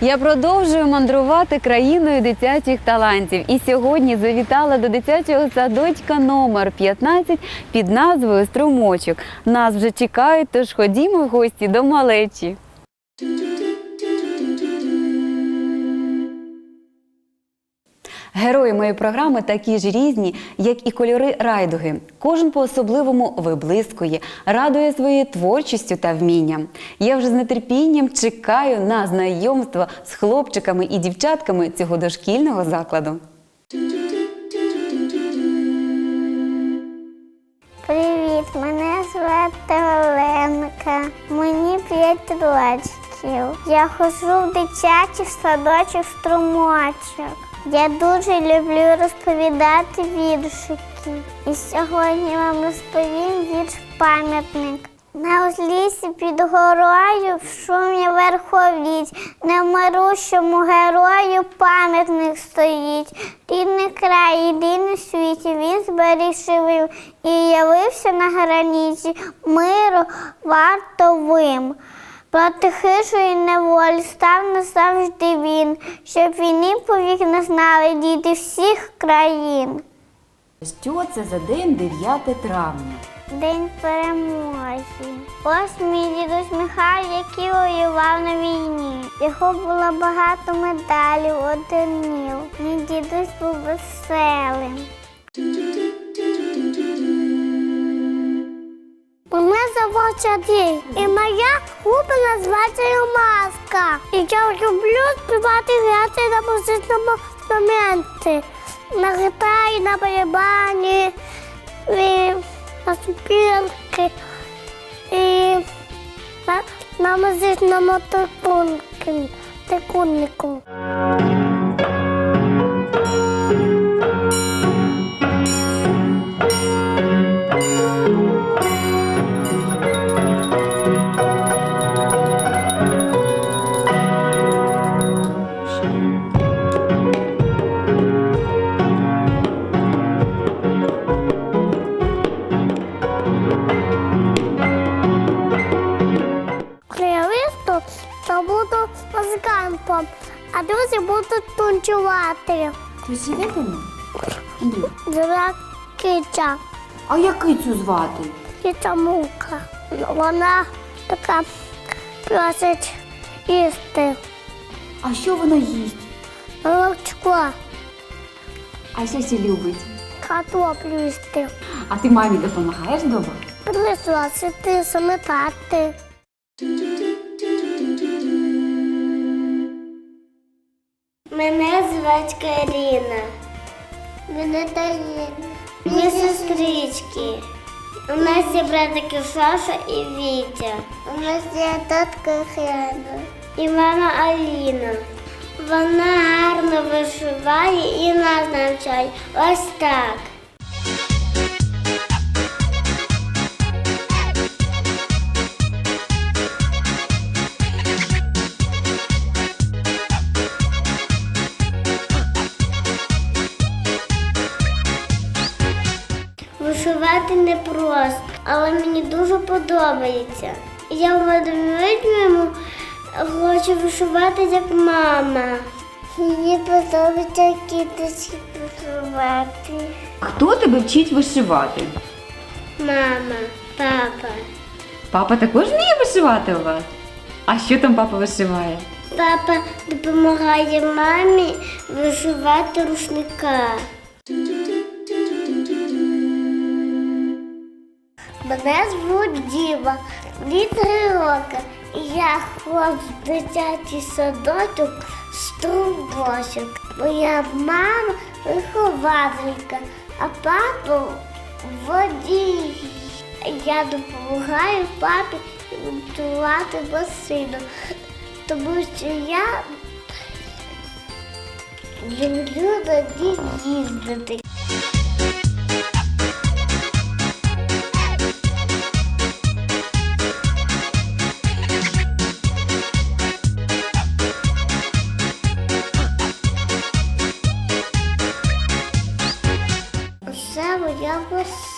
Я продовжую мандрувати країною дитячих талантів. І сьогодні завітала до дитячого садочка номер 15 під назвою Струмочок. Нас вже чекають, тож ходімо в гості до малечі. Герої моєї програми такі ж різні, як і кольори райдуги. Кожен по-особливому виблискує, радує своєю творчістю та вмінням. Я вже з нетерпінням чекаю на знайомство з хлопчиками і дівчатками цього дошкільного закладу. Привіт, мене звати Оленка. Мені 5 років. Я ходжу в дитячий садочок струмочок. Я дуже люблю розповідати віршики. І сьогодні вам розповім вірш пам'ятник. На узлісі під горою в шумі верховіть, немирущому герою пам'ятник стоїть. Рідний край, єдиний в світі, він зберігши і явився на границі миру вартовим. Проти хижої неволі став назавжди він, щоб війни повік не знали діти всіх країн. Що це за день 9 травня? День перемоги. Ось мій дідусь Михайло, який воював на війні. Його було багато медалів, орденів. Мій дідусь був веселим. Звати Чадій, і моя група називається Маска. І я люблю співати грати на музичному інструменті. На гітарі, на барабані, на супілки, і на, на музичному трикуннику. Ти? Андрій, киця, а як кицю звати? киця мука. Вона така просить їсти А що вона їсть? молочко, А що ще любить? картоплю їсти, А ти мамі допомагаєш вдома? присосити, заметати. Мене звать Каріна. Мене Таїна. Ми сестрички. У нас є братики Саша і Вітя. У нас є татка Хена. І мама Аліна. Вона гарно вишиває і нас навчає. Ось так. Вишивати непросто, але мені дуже подобається. Я в майбутньому хочу вишивати як мама. Мені подобається кіточки вишивати. Хто тебе вчить вишивати? Мама, папа. Папа також вміє вишивати у вас? А що там папа вишиває? Папа допомагає мамі вишивати рушника. Мене звуть Діва, мені три роки. Я ходжу в дитячий садочок струмбочок. Моя мама вихователька, а папа водій. Я допомагаю папі готувати басину, тому що я люблю на ній їздити.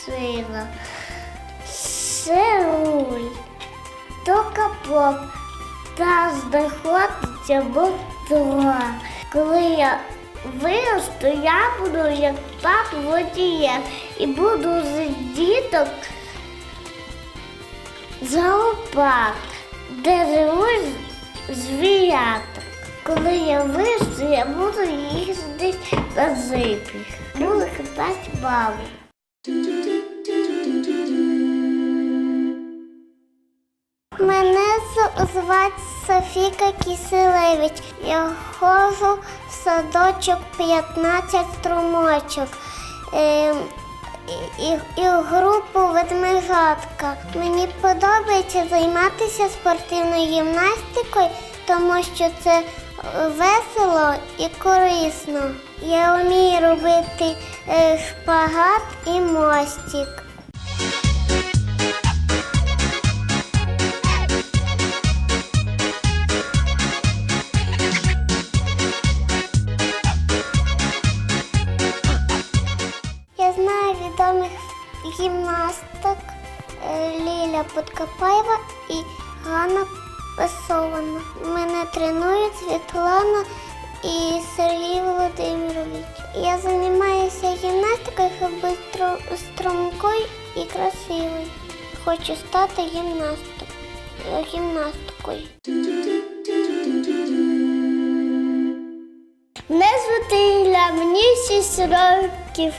Басина. Це руль, то капот, мета знаходиться метро. Коли я виросту, я буду як тат водієм і буду з діток зоопарк, де живуть звіряток. Коли я виросту, я буду їздити на зипі. Буду катати маму. Мене звати Софіка Киселевич. Я ходжу в садочок 15 струмочок. Ем, і, і, групу ведмежатка. Мені подобається займатися спортивною гімнастикою, тому що це весело і корисно. Я вмію робити е, шпагат і мостик. Я займаюся гімнастикою, щоб бути стру- стрункою і красивою. Хочу стати гімнастом, е, гімнасткою. Мене звати Ілля, мені 6 років.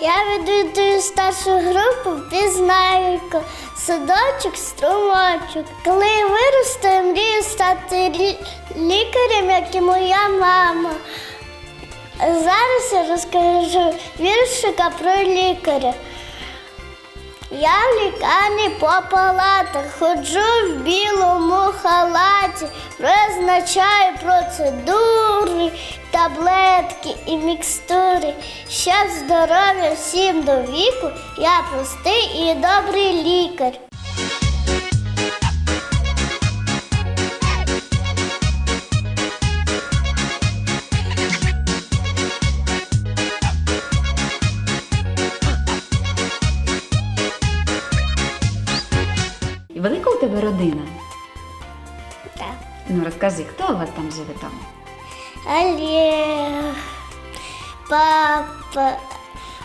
Я веду старшу групу пізнайку, садочок, струмочок. Коли я виросту, я мрію стати лікарем, як і моя мама. Зараз я розкажу віршика про лікаря. Я в лікарні по палатах, ходжу в білому халаті, призначаю процедури, таблетки і мікстури. Щоб здоров'я всім до віку, я простий і добрий лікар. Велика у тебе родина? Так. Ну розкажи, хто у вас там живе там? Олег, папа,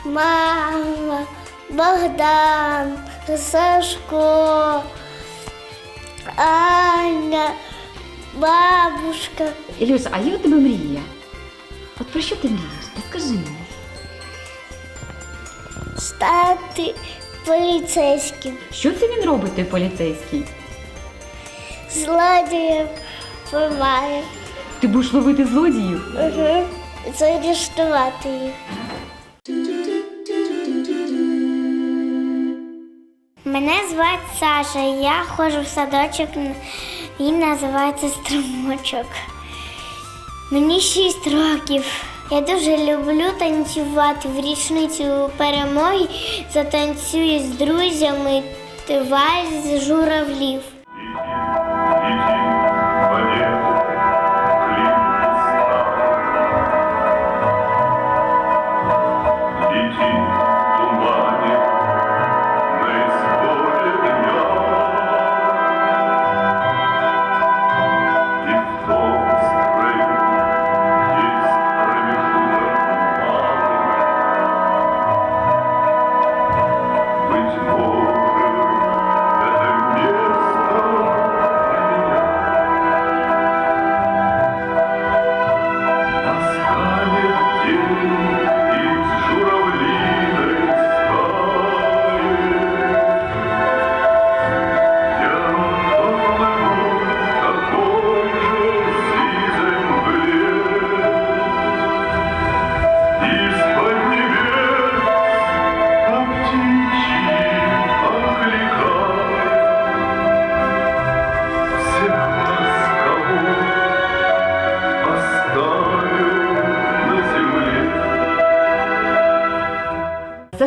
мама, Богдан, Сашко, Аня, бабушка. Ілюша, а є у тебе мрія? От про що ти мрієш? Розкажи мені. стати поліцейським, Що це він робить, той поліцейський? злодієм поймає. Ти будеш ловити злодіїв? Угу. Заарештувати їх. Мене звати Саша, я ходжу в садочок, він називається Струмочок. Мені 6 років. Я дуже люблю танцювати в річницю перемоги, затанцюю з друзями вальс з журавлів.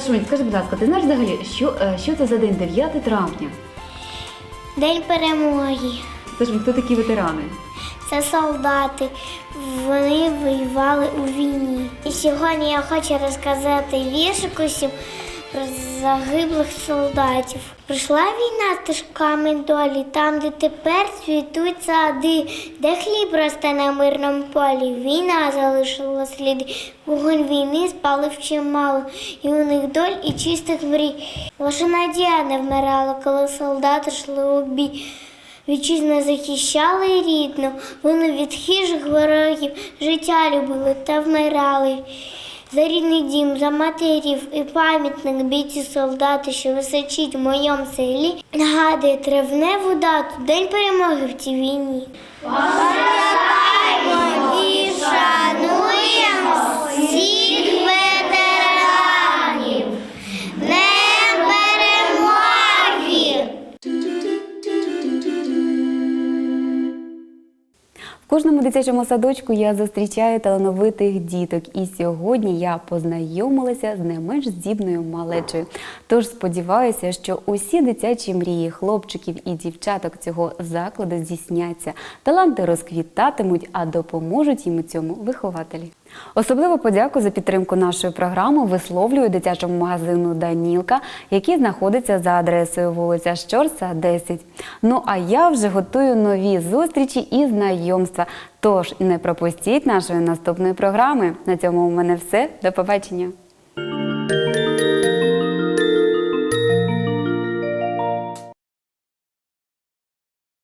Сашунь, скажи, будь ласка, ти знаєш взагалі, що, е, що це за день 9 травня? День перемоги. Саша, хто такі ветерани? Це солдати. Вони воювали у війні. І сьогодні я хочу розказати віршик усім про загиблих солдатів. Прийшла війна стежками долі, там, де тепер цвітуть сади, де хліб росте на мирному полі. Війна залишила сліди, вогонь війни спалив чимало, і у них доль і чистих мрій. Лише надія не вмирала, коли солдати йшли у бій. Вітчизну захищали рідну, вони від хижих ворогів життя любили та вмирали. За рідний дім, за матерів і пам'ятник бійці солдати, що височить в моєму селі, нагадує травневу дату, день перемоги в цій війні. Кожному дитячому садочку я зустрічаю талановитих діток, і сьогодні я познайомилася з не менш здібною малечою. Тож сподіваюся, що усі дитячі мрії хлопчиків і дівчаток цього закладу здійсняться. Таланти розквітатимуть, а допоможуть їм у цьому вихователі. Особливо подяку за підтримку нашої програми висловлюю дитячому магазину Данілка, який знаходиться за адресою вулиця Щорса, 10. Ну а я вже готую нові зустрічі і знайомства. Тож не пропустіть нашої наступної програми. На цьому у мене все. До побачення.